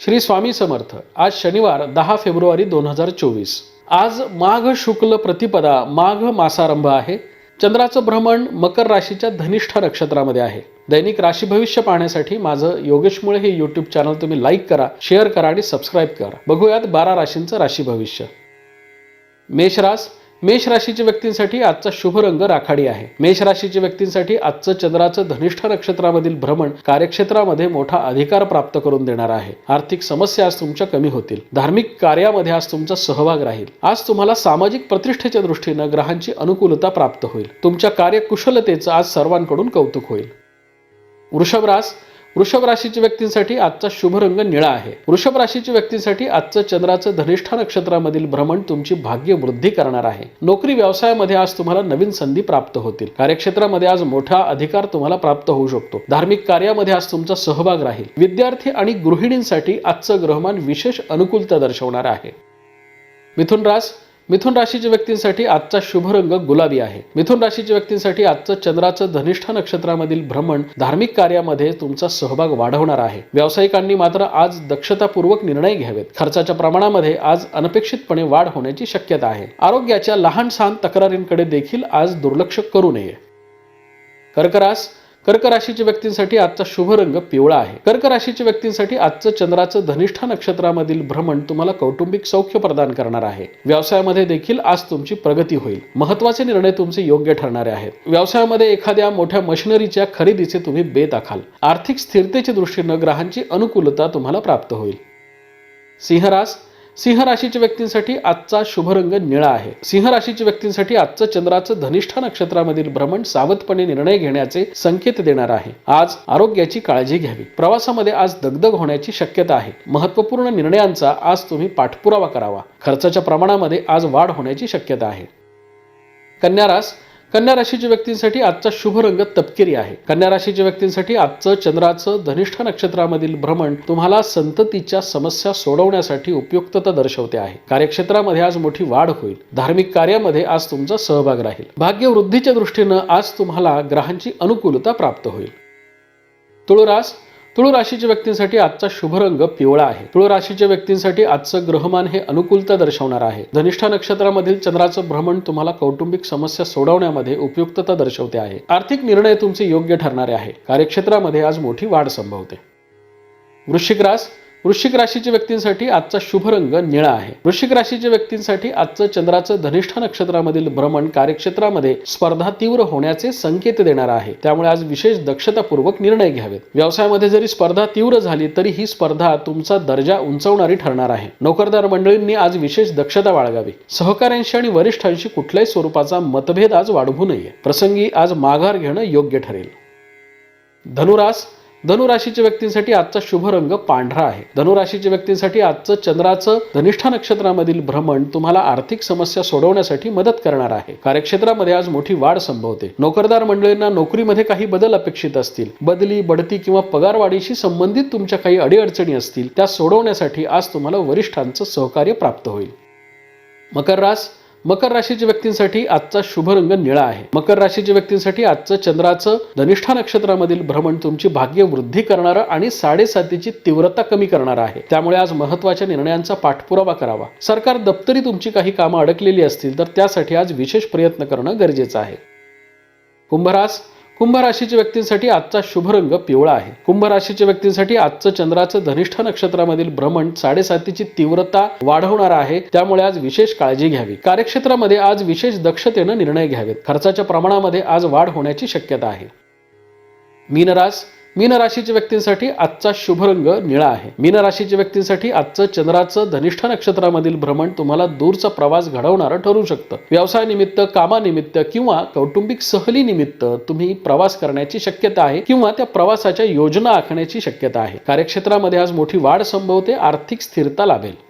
श्री स्वामी समर्थ आज शनिवार दहा फेब्रुवारी दोन हजार चोवीस. आज माघ शुक्ल प्रतिपदा माघ मासारंभ आहे. चंद्राचं भ्रमण मकर राशीच्या धनिष्ठ नक्षत्रामध्ये आहे. दैनिक राशी भविष्य पाहण्यासाठी माझं योगेश मुळे हे यूट्यूब चॅनल तुम्ही लाईक करा शेअर करा आणि सबस्क्राईब करा. बघूयात बारा राशींचं राशी भविष्य. मेषरास मेष राशीच्या व्यक्तींसाठी आजचा शुभ रंग राखाडी आहे. मेष राशीच्या व्यक्तींसाठी आजचं चंद्राचं धनिष्ठ नक्षत्रामधील भ्रमण कार्यक्षेत्रामध्ये मोठा अधिकार प्राप्त करून देणार आहे. आर्थिक समस्या आज तुमच्या कमी होतील. धार्मिक कार्यामध्ये आज तुमचा सहभाग राहील. आज तुम्हाला सामाजिक प्रतिष्ठेच्या दृष्टीनं ग्रहांची अनुकूलता प्राप्त होईल. तुमच्या कार्यकुशलतेचं आज सर्वांकडून कौतुक होईल. वृषभरास वृषभ राशीच्या व्यक्तींसाठी आजचा शुभ रंग निळा आहे. वृषभ राशीच्या व्यक्तींसाठी आजचं चंद्राचं धनिष्ठा नक्षत्रामधील भ्रमण तुमची भाग्य वृद्धी करणार आहे. नोकरी व्यवसायामध्ये आज तुम्हाला नवीन संधी प्राप्त होतील. कार्यक्षेत्रामध्ये आज मोठा अधिकार तुम्हाला प्राप्त होऊ शकतो. धार्मिक कार्यामध्ये आज तुमचा सहभाग राहील. विद्यार्थी आणि गृहिणींसाठी आजचं ग्रहमान विशेष अनुकूलता दर्शवणार आहे. मिथुन रास मिथुन राशीच्या व्यक्तींसाठी आजचा शुभ रंग गुलाबी आहे. मिथुन राशीच्या व्यक्तींसाठी आजचं चंद्राचं धनिष्ठ नक्षत्रामधील भ्रमण धार्मिक कार्यामध्ये तुमचा सहभाग वाढवणार आहे. व्यावसायिकांनी मात्र आज दक्षतापूर्वक निर्णय घ्यावेत. खर्चाच्या प्रमाणामध्ये आज अनपेक्षितपणे वाढ होण्याची शक्यता आहे. आरोग्याच्या लहान सहान तक्रारींकडे देखील आज दुर्लक्ष करू नये. कर्करास कर्क राशीच्या व्यक्तींसाठी आजचा शुभ रंग पिवळा आहे. कर्क राशीच्या व्यक्तींसाठी आजचं चंद्राचं धनिष्ठा नक्षत्रामधील भ्रमण तुम्हाला कौटुंबिक सौख्य प्रदान करणार आहे. व्यवसायामध्ये देखील आज तुमची प्रगती होईल. महत्त्वाचे निर्णय तुमचे योग्य ठरणारे आहेत. व्यवसायामध्ये एखाद्या मोठ्या मशिनरीच्या खरेदीचे तुम्ही बेत आखाल. आर्थिक स्थिरतेच्या दृष्टीनं ग्रहांची अनुकूलता तुम्हाला प्राप्त होईल. सिंहरास सिंह राशीच्या व्यक्तींसाठी आजचा शुभ रंग निळा आहे. सिंह राशीच्या व्यक्तींसाठी आजचं चंद्राचं धनिष्ठा नक्षत्रामधील भ्रमण सावधपणे निर्णय घेण्याचे संकेत देणार आहे. आज आरोग्याची काळजी घ्यावी. प्रवासामध्ये आज दगदग होण्याची शक्यता आहे. महत्त्वपूर्ण निर्णयांचा आज तुम्ही पाठपुरावा करावा. खर्चाच्या प्रमाणामध्ये आज वाढ होण्याची शक्यता आहे. कन्यारास कन्या राशीच्या व्यक्तींसाठी आजचा शुभ रंग तपकिरी आहे. कन्या राशीच्या व्यक्तींसाठी आजचं चंद्राचं धनिष्ठ नक्षत्रामधील भ्रमण तुम्हाला संततीच्या समस्या सोडवण्यासाठी उपयुक्तता दर्शवते आहे. कार्यक्षेत्रामध्ये आज मोठी वाढ होईल. धार्मिक कार्यामध्ये आज तुमचा सहभाग राहील. भाग्यवृद्धीच्या दृष्टीनं आज तुम्हाला ग्रहांची अनुकूलता प्राप्त होईल. तुळुरास तुळू राशीच्या व्यक्तींसाठी आजचा शुभ रंग पिवळा आहे. तुळू राशीच्या व्यक्तींसाठी आजचं ग्रहमान हे अनुकूलता दर्शवणार आहे. धनिष्ठा नक्षत्रामधील चंद्राचं भ्रमण तुम्हाला कौटुंबिक समस्या सोडवण्यामध्ये उपयुक्तता दर्शवते आहे. आर्थिक निर्णय तुमचे योग्य ठरणारे आहे. कार्यक्षेत्रामध्ये आज मोठी वाढ संभवते. वृश्चिक रास वृश्चिक राशीच्या व्यक्तींसाठी आजचा शुभ रंग निळा आहे. वृश्चिक राशीच्या व्यक्तींसाठी आजचं चंद्राचं धनिष्ठा नक्षत्रामधील भ्रमण कार्यक्षेत्रामध्ये स्पर्धा तीव्र होण्याचे संकेत देणार आहे. त्यामुळे आज विशेष दक्षतापूर्वक निर्णय घ्यावेत. व्यवसायामध्ये जरी स्पर्धा तीव्र झाली तरी ही स्पर्धा तुमचा दर्जा उंचवणारी ठरणार आहे. नोकरदार मंडळींनी आज विशेष दक्षता बाळगावी. सहकाऱ्यांशी आणि वरिष्ठांशी कुठल्याही स्वरूपाचा मतभेद आज वाढवू नये. प्रसंगी आज माघार घेणं योग्य ठरेल. धनुरास धनुराशीच्या व्यक्तींसाठी आजचा शुभ रंग पांढरा आहे. धनुराशीच्या व्यक्तींसाठी आजचं चंद्राचं धनिष्ठा नक्षत्रामधील भ्रमण तुम्हाला आर्थिक समस्या सोडवण्यासाठी मदत करणार आहे. कार्यक्षेत्रामध्ये आज मोठी वाढ संभवते. नोकरदार मंडळींना नोकरीमध्ये काही बदल अपेक्षित असतील. बदली बढती किंवा पगारवाढीशी संबंधित तुमच्या काही अडीअडचणी असतील त्या सोडवण्यासाठी आज तुम्हाला वरिष्ठांचं सहकार्य प्राप्त होईल. मकर रास मकर राशीच्या व्यक्तींसाठी आजचा शुभ रंग निळा आहे. मकर राशीच्या व्यक्तींसाठी आजचं चंद्राचं धनिष्ठा नक्षत्रामधील भ्रमण तुमची भाग्य वृद्धी करणारं आणि साडेसातीची तीव्रता कमी करणार आहे. त्यामुळे आज महत्त्वाच्या निर्णयांचा पाठपुरावा करावा. सरकार दप्तरी तुमची काही कामं अडकलेली असतील तर त्यासाठी आज विशेष प्रयत्न करणं गरजेचं आहे. कुंभरास कुंभ राशीच्या व्यक्तींसाठी आजचा शुभ रंग पिवळा आहे. कुंभ राशीच्या व्यक्तींसाठी आजचं चंद्राचं धनिष्ठ नक्षत्रामधील भ्रमण साडेसातीची तीव्रता वाढवणार आहे. त्यामुळे आज विशेष काळजी घ्यावी. कार्यक्षेत्रामध्ये आज विशेष दक्षतेनं निर्णय घ्यावेत. खर्चाच्या प्रमाणामध्ये आज वाढ होण्याची शक्यता आहे. मीनरास मीन राशीच्या व्यक्तींसाठी आजचा शुभ रंग निळा आहे. मीन राशीच्या व्यक्तींसाठी आजचं चंद्राचं धनिष्ठ नक्षत्रामधील भ्रमण तुम्हाला दूरचा प्रवास घडवणारं ठरू शकतं. व्यवसायानिमित्त कामानिमित्त किंवा कौटुंबिक सहलीनिमित्त तुम्ही प्रवास करण्याची शक्यता आहे किंवा त्या प्रवासाच्या योजना आखण्याची शक्यता आहे. कार्यक्षेत्रामध्ये आज मोठी वाढ संभवते आर्थिक स्थिरता लाभेल.